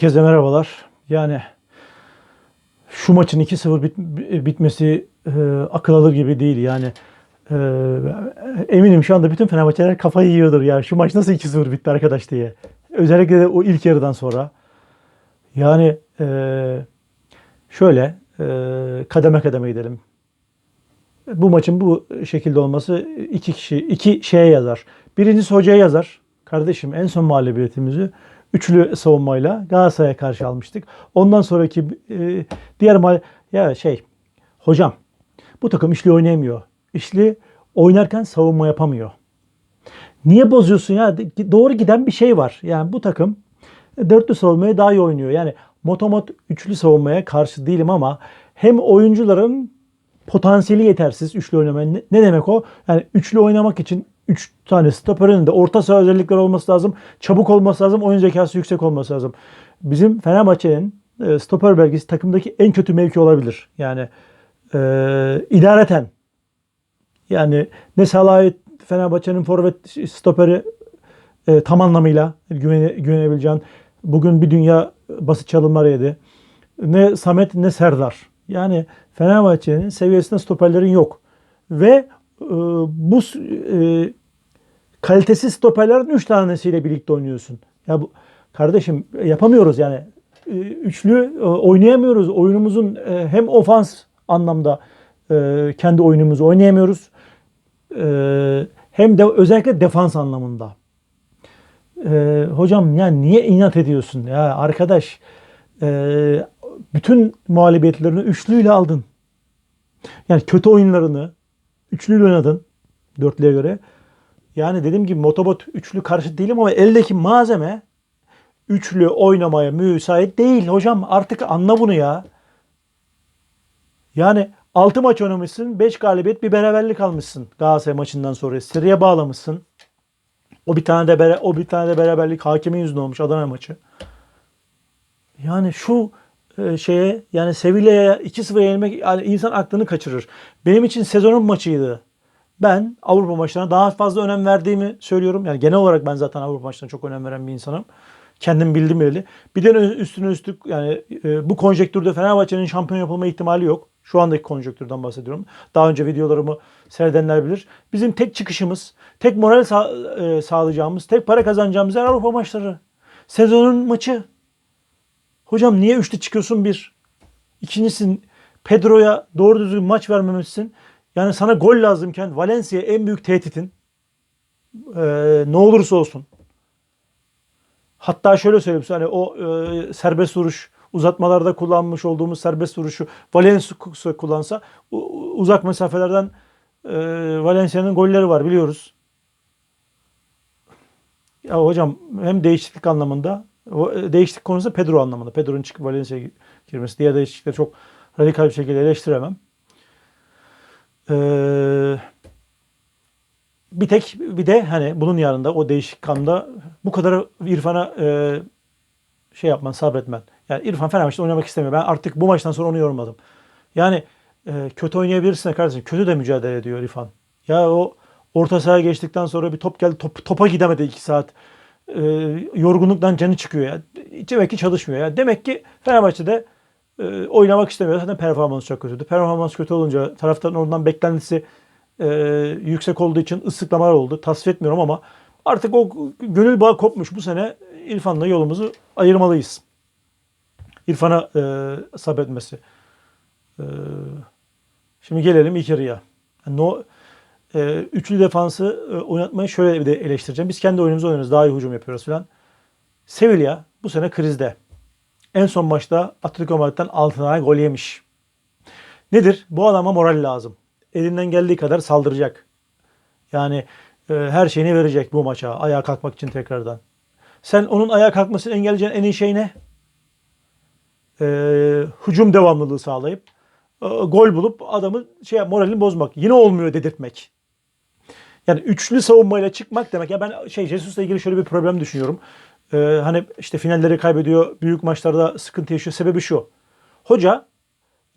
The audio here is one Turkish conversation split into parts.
Herkese merhabalar. Yani şu maçın 2-0 bit- bitmesi e, akıl alır gibi değil. Yani e, eminim şu anda bütün Fenerbahçeler kafayı yiyordur ya. Şu maç nasıl 2-0 bitti arkadaş diye. Özellikle de o ilk yarıdan sonra. Yani e, şöyle e, kademe kademe gidelim. Bu maçın bu şekilde olması iki kişi iki şeye yazar. Birincisi hocaya yazar. Kardeşim en son mağlubiyetimizi üçlü savunmayla Galatasaray'a karşı almıştık. Ondan sonraki e, diğer mal ya şey hocam bu takım işli oynayamıyor. İşli oynarken savunma yapamıyor. Niye bozuyorsun ya? Doğru giden bir şey var. Yani bu takım dörtlü savunmaya daha iyi oynuyor. Yani motomot üçlü savunmaya karşı değilim ama hem oyuncuların potansiyeli yetersiz üçlü oynamaya. Ne demek o? Yani üçlü oynamak için 3 tane stoperin de orta saha özellikleri olması lazım. Çabuk olması lazım. Oyun zekası yüksek olması lazım. Bizim Fenerbahçe'nin e, stoper belgesi takımdaki en kötü mevki olabilir. Yani e, idareten yani ne Salah'ı Fenerbahçe'nin forvet stoperi e, tam anlamıyla güvene, güvenebileceğin bugün bir dünya basit çalımlar yedi. Ne Samet ne Serdar. Yani Fenerbahçe'nin seviyesinde stoperlerin yok. Ve bu e, kalitesiz stoperlerin 3 tanesiyle birlikte oynuyorsun. Ya bu kardeşim yapamıyoruz yani. E, üçlü e, oynayamıyoruz. Oyunumuzun e, hem ofans anlamda e, kendi oyunumuzu oynayamıyoruz. Hem de özellikle defans anlamında. Hocam ya niye inat ediyorsun ya arkadaş? Bütün mağlubiyetlerini üçlüyle aldın. Yani kötü oyunlarını üçlüyle oynadın dörtlüye göre. Yani dediğim gibi motobot üçlü karşı değilim ama eldeki malzeme üçlü oynamaya müsait değil hocam. Artık anla bunu ya. Yani 6 maç oynamışsın, 5 galibiyet, bir beraberlik almışsın Galatasaray maçından sonra. Seriye bağlamışsın. O bir tane de bere, o bir tane de beraberlik hakemin yüzünden olmuş Adana maçı. Yani şu e, şeye yani Sevilla'ya 2-0 yenilmek yani insan aklını kaçırır. Benim için sezonun maçıydı. Ben Avrupa maçlarına daha fazla önem verdiğimi söylüyorum. Yani genel olarak ben zaten Avrupa maçlarına çok önem veren bir insanım. Kendim bildim bileli. Bir de üstüne üstlük yani e, bu konjektürde Fenerbahçe'nin şampiyon yapılma ihtimali yok. Şu andaki konjektürden bahsediyorum. Daha önce videolarımı seyredenler bilir. Bizim tek çıkışımız, tek moral sağ, e, sağlayacağımız, tek para kazanacağımız yer Avrupa maçları. Sezonun maçı. Hocam niye üçlü çıkıyorsun bir? İkincisi Pedro'ya doğru düzgün maç vermemişsin. Yani sana gol lazımken Valencia en büyük tehditin. Ee, ne olursa olsun. Hatta şöyle söyleyeyim hani o e, serbest vuruş uzatmalarda kullanmış olduğumuz serbest vuruşu Valencia kullansa uzak mesafelerden e, Valencia'nın golleri var biliyoruz. Ya hocam hem değişiklik anlamında e, değişiklik konusunda Pedro anlamında. Pedro'nun çıkıp Valencia'ya girmesi. Diğer değişiklikleri çok radikal bir şekilde eleştiremem. Ee, bir tek bir de hani bunun yanında o değişik kanda bu kadar İrfan'a e, şey yapman, sabretmen. Yani İrfan Fenerbahçe'de oynamak istemiyor. Ben artık bu maçtan sonra onu yormadım. Yani e, kötü oynayabilirsin kardeşim. Kötü de mücadele ediyor İrfan. Ya o orta sahaya geçtikten sonra bir top geldi. Top, topa gidemedi iki saat. E, yorgunluktan canı çıkıyor ya. Demek ki çalışmıyor ya. Demek ki Fenerbahçe'de e, oynamak istemiyor. Zaten performans çok kötüydü. Performans kötü olunca taraftarın oradan beklentisi e, yüksek olduğu için ıslıklamalar oldu. Tasvip etmiyorum ama artık o gönül bağı kopmuş. Bu sene İrfan'la yolumuzu ayırmalıyız. İrfan'a e, sabretmesi. E, şimdi gelelim yarıya. Yani no, e, üçlü defansı e, oynatmayı şöyle bir de eleştireceğim. Biz kendi oyunumuzu oynuyoruz. Daha iyi hücum yapıyoruz falan. Sevilla bu sene krizde. En son maçta Atletico Madrid'den 6 tane gol yemiş. Nedir? Bu adama moral lazım. Elinden geldiği kadar saldıracak. Yani e, her şeyini verecek bu maça. Ayağa kalkmak için tekrardan. Sen onun ayağa kalkmasını engelleyeceğin en iyi şey ne? E, hücum devamlılığı sağlayıp e, gol bulup adamı şey moralini bozmak. Yine olmuyor dedirtmek. Yani üçlü savunmayla çıkmak demek. Ya ben şey Jesus'la ilgili şöyle bir problem düşünüyorum. Ee, hani işte finalleri kaybediyor, büyük maçlarda sıkıntı yaşıyor. Sebebi şu. Hoca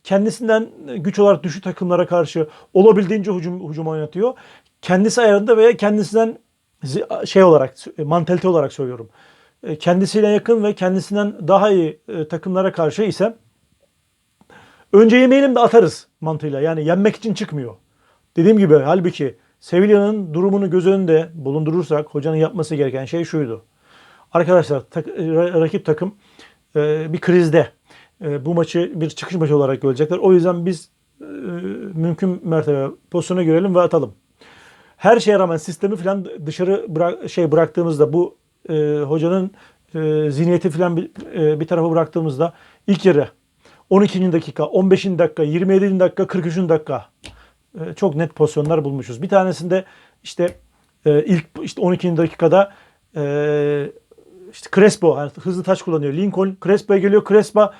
kendisinden güç olarak düşük takımlara karşı olabildiğince hücum, hücum oynatıyor. Kendisi ayarında veya kendisinden şey olarak, mantalite olarak söylüyorum. e, kendisiyle yakın ve kendisinden daha iyi e, takımlara karşı ise önce yemeyelim de atarız mantığıyla. Yani yenmek için çıkmıyor. Dediğim gibi halbuki Sevilla'nın durumunu göz önünde bulundurursak hocanın yapması gereken şey şuydu. Arkadaşlar tak- ra- rakip takım e, bir krizde. E, bu maçı bir çıkış maçı olarak görecekler. O yüzden biz e, mümkün mertebe pozisyona girelim ve atalım. Her şeye rağmen sistemi falan dışarı bırak, şey bıraktığımızda bu e, hocanın e, zihniyeti falan bir, e, bir tarafa bıraktığımızda ilk yarı 12. dakika, 15. dakika, 27. dakika, 43. dakika e, çok net pozisyonlar bulmuşuz. Bir tanesinde işte e, ilk işte 12. dakikada e, işte Crespo yani hızlı taç kullanıyor. Lincoln Crespo'ya geliyor. Crespo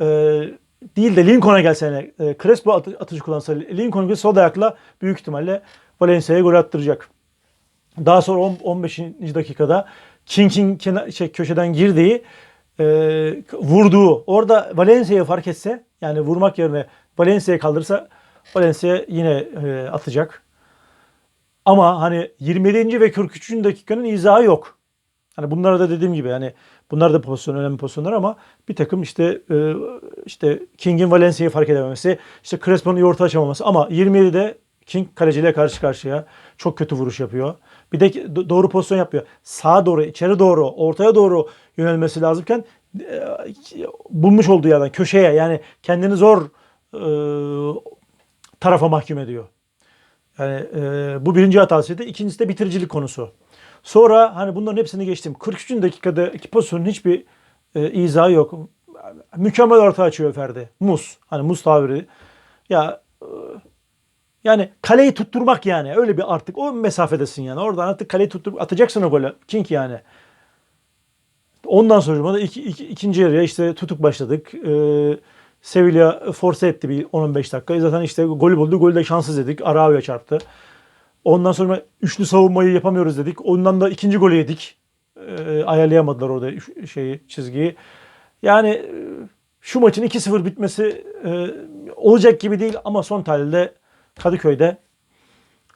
e, değil de Lincoln'a gelsene. E, Crespo atı, atıcı kullansa Lincoln bir sol ayakla büyük ihtimalle Valencia'ya gol attıracak. Daha sonra on- 15. dakikada King'in kenar, şey, köşeden girdiği e, vurduğu orada Valencia'yı fark etse yani vurmak yerine Valencia'yı kaldırsa Valencia yine e, atacak. Ama hani 27. ve 43. dakikanın izahı yok. Hani bunlar da dediğim gibi yani bunlar da pozisyon önemli pozisyonlar ama bir takım işte e, işte King'in Valencia'yı fark edememesi, işte Crespo'nun iyi orta açamaması ama 27'de King kaleciyle karşı karşıya çok kötü vuruş yapıyor. Bir de do- doğru pozisyon yapıyor. Sağa doğru, içeri doğru, ortaya doğru yönelmesi lazımken e, bulmuş olduğu yerden köşeye yani kendini zor e, tarafa mahkum ediyor. Yani e, bu birinci hatasıydı. İkincisi de bitiricilik konusu. Sonra hani bunların hepsini geçtim. 43. dakikadaki pozisyonun hiçbir e, izahı yok. Mükemmel orta açıyor Ferdi. Mus. Hani mus tabiri. Ya e, yani kaleyi tutturmak yani. Öyle bir artık o mesafedesin yani. Oradan artık kaleyi tutturup atacaksın o golü. King yani. Ondan sonra da iki, iki, ikinci yarıya işte tutuk başladık. Ee, Sevilla force etti bir 10-15 dakika. Zaten işte golü buldu. Golü de şanssız dedik. Arao'ya çarptı. Ondan sonra üçlü savunmayı yapamıyoruz dedik. Ondan da ikinci golü yedik. Ee, ayarlayamadılar orada şeyi çizgiyi. Yani e, şu maçın 2-0 bitmesi e, olacak gibi değil ama son tahlilde Kadıköy'de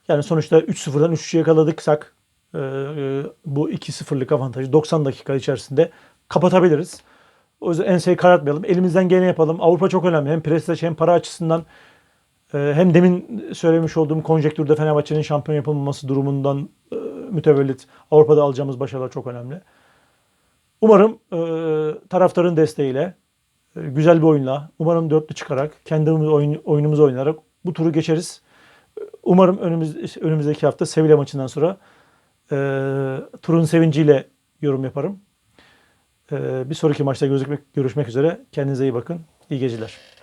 yani sonuçta 3-0'dan 3-3'e yakaladıksak e, e, bu 2-0'lık avantajı 90 dakika içerisinde kapatabiliriz. O yüzden enseyi karartmayalım. Elimizden geleni yapalım. Avrupa çok önemli. Hem prestij hem para açısından e, hem demin söylemiş olduğum konjektürde Fenerbahçe'nin şampiyon yapılmaması durumundan e, mütevellit Avrupa'da alacağımız başarılar çok önemli. Umarım e, taraftarın desteğiyle güzel bir oyunla, umarım dörtlü çıkarak, kendimiz oyun, oyunumuzu oynayarak bu turu geçeriz. Umarım önümüz, önümüzdeki hafta Sevilla maçından sonra e, turun sevinciyle yorum yaparım. E, bir sonraki maçta görüşmek, görüşmek üzere. Kendinize iyi bakın. İyi geceler.